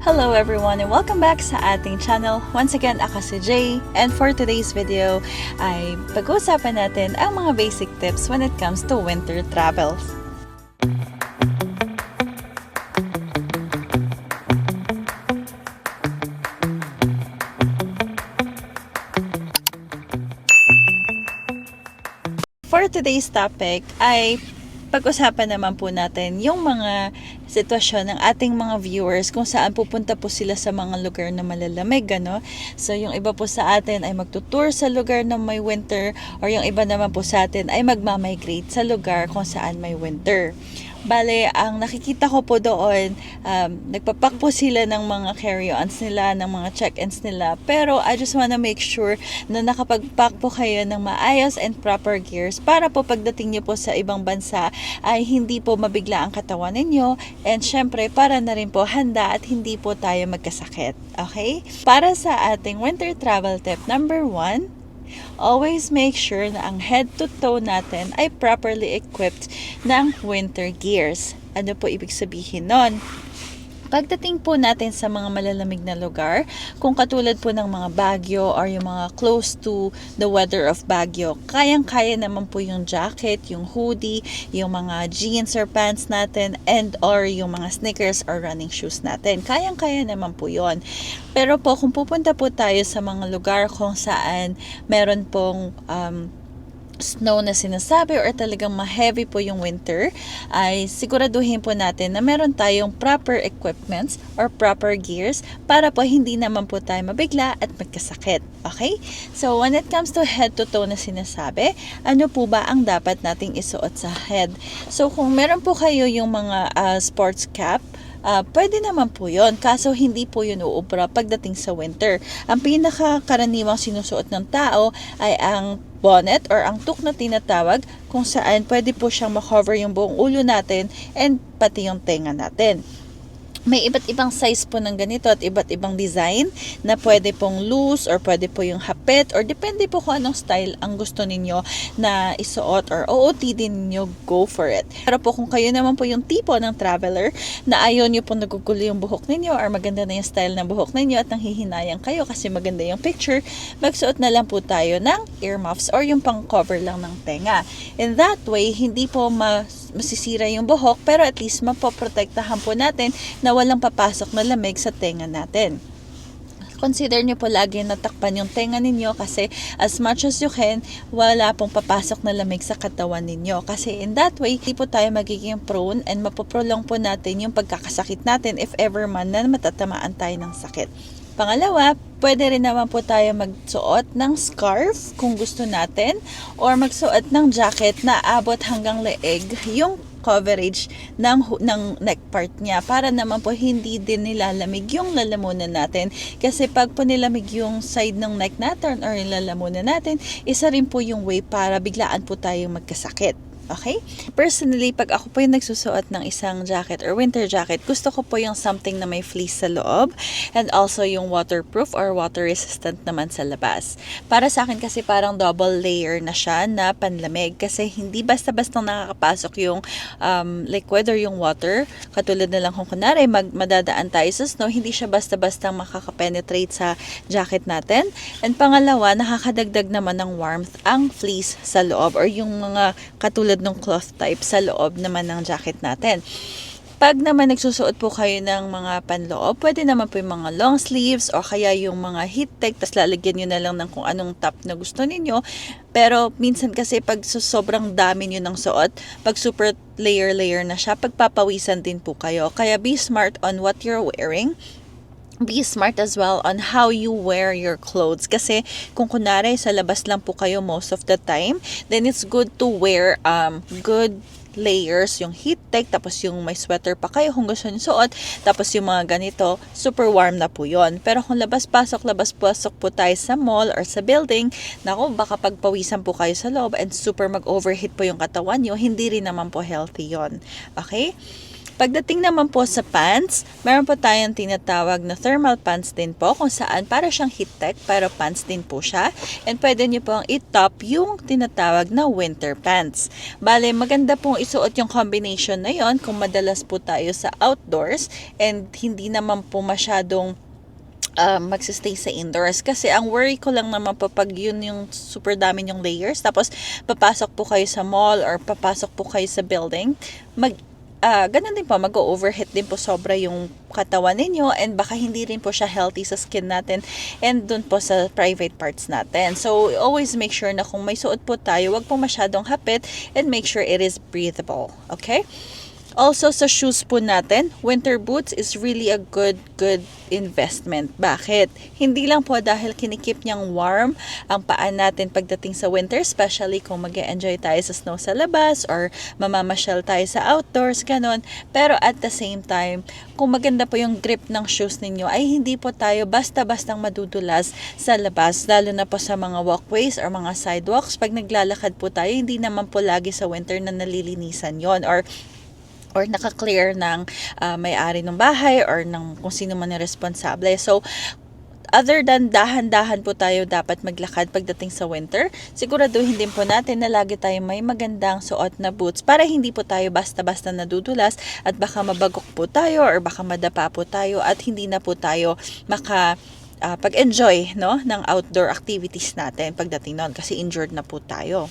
Hello everyone and welcome back sa ating channel. Once again, ako si Jay and for today's video ay pag-uusapan natin ang mga basic tips when it comes to winter travels. For today's topic ay pag-usapan naman po natin yung mga sitwasyon ng ating mga viewers kung saan pupunta po sila sa mga lugar na malalamig, ano? So, yung iba po sa atin ay magtutour sa lugar na may winter or yung iba naman po sa atin ay magmamigrate sa lugar kung saan may winter. Bale, ang nakikita ko po doon, um, nagpapak po sila ng mga carry-ons nila, ng mga check-ins nila. Pero I just wanna make sure na nakapag-pack po kayo ng maayos and proper gears para po pagdating nyo po sa ibang bansa ay hindi po mabigla ang katawan ninyo and syempre para na rin po handa at hindi po tayo magkasakit. Okay? Para sa ating winter travel tip number one, always make sure na ang head to toe natin ay properly equipped ng winter gears. Ano po ibig sabihin nun? Pagdating po natin sa mga malalamig na lugar, kung katulad po ng mga Baguio or yung mga close to the weather of Baguio, kayang-kaya naman po yung jacket, yung hoodie, yung mga jeans or pants natin, and or yung mga sneakers or running shoes natin. Kayang-kaya naman po yon. Pero po, kung pupunta po tayo sa mga lugar kung saan meron pong um, snow na sinasabi or talagang ma-heavy po yung winter, ay siguraduhin po natin na meron tayong proper equipments or proper gears para po hindi naman po tayo mabigla at magkasakit. Okay? So, when it comes to head to toe na sinasabi, ano po ba ang dapat nating isuot sa head? So, kung meron po kayo yung mga uh, sports cap, Uh, pwede naman po yon kaso hindi po yun uubra pagdating sa winter. Ang pinakakaraniwang sinusuot ng tao ay ang bonnet or ang tuk na tinatawag kung saan pwede po siyang makover yung buong ulo natin and pati yung tenga natin may iba't ibang size po ng ganito at iba't ibang design na pwede pong loose or pwede po yung hapit or depende po kung anong style ang gusto ninyo na isuot or OOTD ninyo, go for it. Pero po kung kayo naman po yung tipo ng traveler na ayaw nyo po nagugulo yung buhok ninyo or maganda na yung style ng buhok ninyo at nanghihinayang kayo kasi maganda yung picture, magsuot na lang po tayo ng earmuffs or yung pang cover lang ng tenga. In that way, hindi po mas masisira yung buhok pero at least mapoprotektahan po natin na walang papasok na lamig sa tenga natin consider nyo po lagi na takpan yung tenga ninyo kasi as much as you can, wala pong papasok na lamig sa katawan ninyo. Kasi in that way, hindi po tayo magiging prone and mapoprolong po natin yung pagkakasakit natin if ever man na matatamaan tayo ng sakit. Pangalawa, pwede rin naman po tayo magsuot ng scarf kung gusto natin or magsuot ng jacket na abot hanggang leeg yung coverage ng, ng neck part niya para naman po hindi din nilalamig yung lalamunan natin. Kasi pag po nilamig yung side ng neck natin or lalamunan natin isa rin po yung way para biglaan po tayong magkasakit Okay? Personally, pag ako po yung nagsusuot ng isang jacket or winter jacket, gusto ko po yung something na may fleece sa loob and also yung waterproof or water resistant naman sa labas. Para sa akin kasi parang double layer na siya na panlamig kasi hindi basta-basta nakakapasok yung um, liquid or yung water. Katulad na lang kung kunwari mag, madadaan tayo sa snow, hindi siya basta-basta makakapenetrate sa jacket natin. And pangalawa, nakakadagdag naman ng warmth ang fleece sa loob or yung mga katulad ng cloth type sa loob naman ng jacket natin. Pag naman nagsusuot po kayo ng mga panloob, pwede naman po yung mga long sleeves o kaya yung mga heat tech, tapos lalagyan nyo na lang ng kung anong top na gusto ninyo. Pero minsan kasi pag sobrang dami nyo ng suot, pag super layer-layer na siya, pagpapawisan din po kayo. Kaya be smart on what you're wearing be smart as well on how you wear your clothes. Kasi kung kunwari sa labas lang po kayo most of the time, then it's good to wear um, good layers, yung heat tech, tapos yung may sweater pa kayo kung gusto nyo suot, tapos yung mga ganito, super warm na po yon Pero kung labas-pasok, labas-pasok po tayo sa mall or sa building, nako, baka pagpawisan po kayo sa loob and super mag-overheat po yung katawan nyo, hindi rin naman po healthy yon Okay? Pagdating naman po sa pants, meron po tayong tinatawag na thermal pants din po kung saan para siyang heat tech pero pants din po siya. And pwede nyo pong i-top yung tinatawag na winter pants. Bale, maganda pong isuot yung combination na yon kung madalas po tayo sa outdoors and hindi naman po masyadong um, magsistay sa indoors. Kasi ang worry ko lang naman po pag yun yung super dami yung layers, tapos papasok po kayo sa mall or papasok po kayo sa building, mag ah ganun din po, mag-overheat din po sobra yung katawan ninyo and baka hindi rin po siya healthy sa skin natin and dun po sa private parts natin. So, always make sure na kung may suot po tayo, wag po masyadong hapit and make sure it is breathable. Okay? Also, sa shoes po natin, winter boots is really a good, good investment. Bakit? Hindi lang po dahil kinikip niyang warm ang paan natin pagdating sa winter, especially kung mag enjoy tayo sa snow sa labas or mamamasyal tayo sa outdoors, ganon. Pero at the same time, kung maganda po yung grip ng shoes ninyo, ay hindi po tayo basta-bastang madudulas sa labas, lalo na po sa mga walkways or mga sidewalks. Pag naglalakad po tayo, hindi naman po lagi sa winter na nalilinisan yon or or naka-clear ng uh, may-ari ng bahay or ng kung sino man yung responsable. So, other than dahan-dahan po tayo dapat maglakad pagdating sa winter, siguraduhin din po natin na lagi tayo may magandang suot na boots para hindi po tayo basta-basta nadudulas at baka mabagok po tayo or baka madapa po tayo at hindi na po tayo maka uh, pag-enjoy no, ng outdoor activities natin pagdating noon kasi injured na po tayo.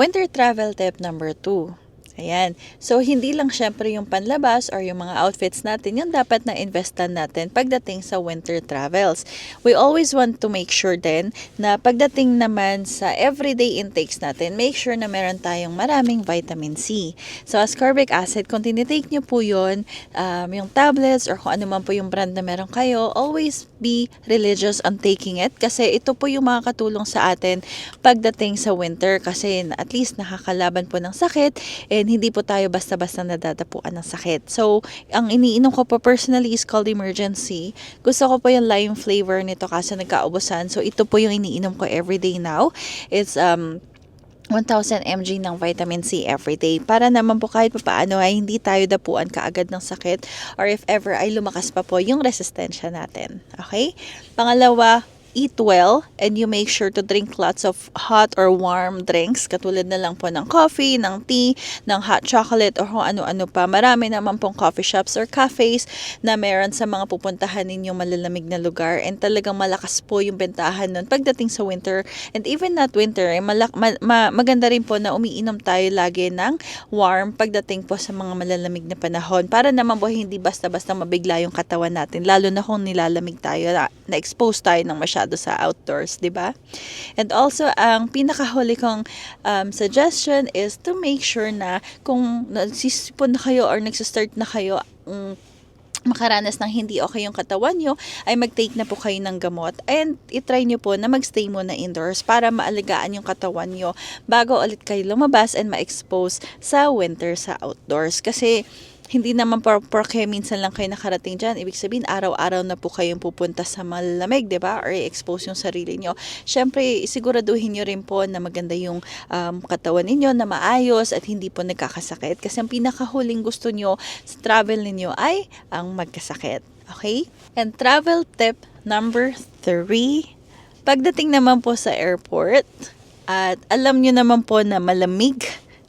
Winter travel tip number 2 Ayan. So, hindi lang syempre yung panlabas or yung mga outfits natin, yung dapat na investan natin pagdating sa winter travels. We always want to make sure din na pagdating naman sa everyday intakes natin, make sure na meron tayong maraming vitamin C. So, ascorbic acid, kung tinitake nyo po yun, um, yung tablets or kung ano man po yung brand na meron kayo, always be religious on taking it kasi ito po yung makakatulong sa atin pagdating sa winter kasi at least nakakalaban po ng sakit and hindi po tayo basta-basta nadadapuan ng sakit. So, ang iniinom ko po personally is called emergency. Gusto ko po yung lime flavor nito kasi nagkaubusan. So, ito po yung iniinom ko everyday now. It's um 1,000 mg ng vitamin C every day para naman po kahit paano ay hindi tayo dapuan kaagad ng sakit or if ever ay lumakas pa po yung resistensya natin. Okay? Pangalawa, eat well and you make sure to drink lots of hot or warm drinks. Katulad na lang po ng coffee, ng tea, ng hot chocolate or kung ano-ano pa. Marami naman pong coffee shops or cafes na meron sa mga pupuntahan ninyong malalamig na lugar. And talagang malakas po yung bentahan nun pagdating sa winter. And even not winter, eh, malak- ma- ma- maganda rin po na umiinom tayo lagi ng warm pagdating po sa mga malalamig na panahon. Para naman po hindi basta-basta mabigla yung katawan natin lalo na kung nilalamig tayo na, na-expose tayo ng masyado masyado sa outdoors, di ba? And also, ang pinakahuli kong um, suggestion is to make sure na kung nagsisipon na kayo or nagsistart na kayo, um, makaranas ng hindi okay yung katawan nyo, ay mag-take na po kayo ng gamot and itry nyo po na magstay muna indoors para maalagaan yung katawan nyo bago ulit kayo lumabas and ma-expose sa winter sa outdoors. Kasi hindi naman por porke minsan lang kayo nakarating dyan. Ibig sabihin, araw-araw na po kayong pupunta sa malamig, di ba? Or expose yung sarili nyo. Siyempre, siguraduhin nyo rin po na maganda yung um, katawan ninyo, na maayos at hindi po nagkakasakit. Kasi ang pinakahuling gusto nyo sa travel ninyo ay ang magkasakit. Okay? And travel tip number three, pagdating naman po sa airport, at alam nyo naman po na malamig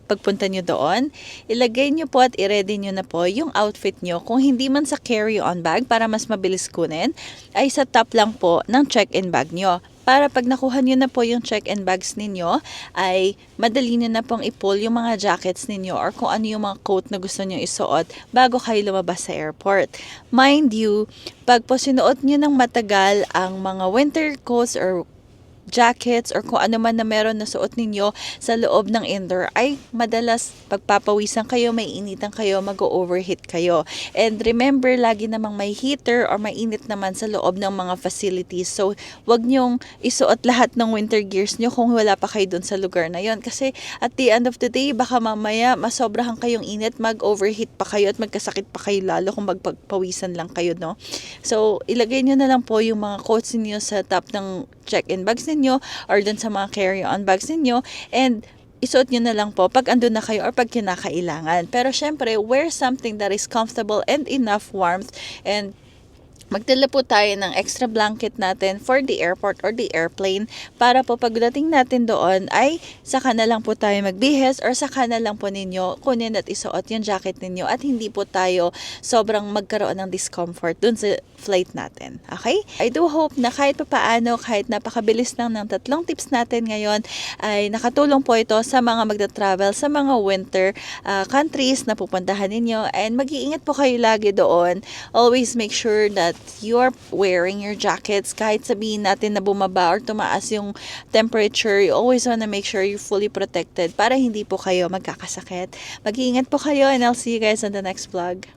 pagpunta nyo doon, ilagay nyo po at i-ready nyo na po yung outfit nyo. Kung hindi man sa carry-on bag para mas mabilis kunin, ay sa top lang po ng check-in bag nyo. Para pag nakuha nyo na po yung check-in bags ninyo, ay madali nyo na pong i-pull yung mga jackets ninyo or kung ano yung mga coat na gusto nyo isuot bago kayo lumabas sa airport. Mind you, pag po sinuot nyo ng matagal ang mga winter coats or jackets or kung ano man na meron na suot ninyo sa loob ng indoor ay madalas pagpapawisan kayo, may initan kayo, mag-overheat kayo. And remember, lagi namang may heater or mainit naman sa loob ng mga facilities. So, wag nyong isuot lahat ng winter gears nyo kung wala pa kayo dun sa lugar na yon Kasi at the end of the day, baka mamaya masobrahan kayong init, mag-overheat pa kayo at magkasakit pa kayo lalo kung magpagpawisan lang kayo, no? So, ilagay nyo na lang po yung mga coats niyo sa top ng check-in bags ninyo or dun sa mga carry-on bags ninyo and isuot nyo na lang po pag andun na kayo or pag kinakailangan. Pero syempre, wear something that is comfortable and enough warmth and magdala po tayo ng extra blanket natin for the airport or the airplane para po pagdating natin doon ay saka na lang po tayo magbihes or saka na lang po ninyo kunin at isuot yung jacket ninyo at hindi po tayo sobrang magkaroon ng discomfort dun sa flight natin. Okay? I do hope na kahit pa paano, kahit napakabilis lang ng tatlong tips natin ngayon, ay nakatulong po ito sa mga magta-travel sa mga winter uh, countries na pupuntahan ninyo and mag-iingat po kayo lagi doon. Always make sure that you are wearing your jackets kahit sabihin natin na bumaba or tumaas yung temperature. You always wanna make sure you're fully protected para hindi po kayo magkakasakit. Mag-iingat po kayo and I'll see you guys on the next vlog.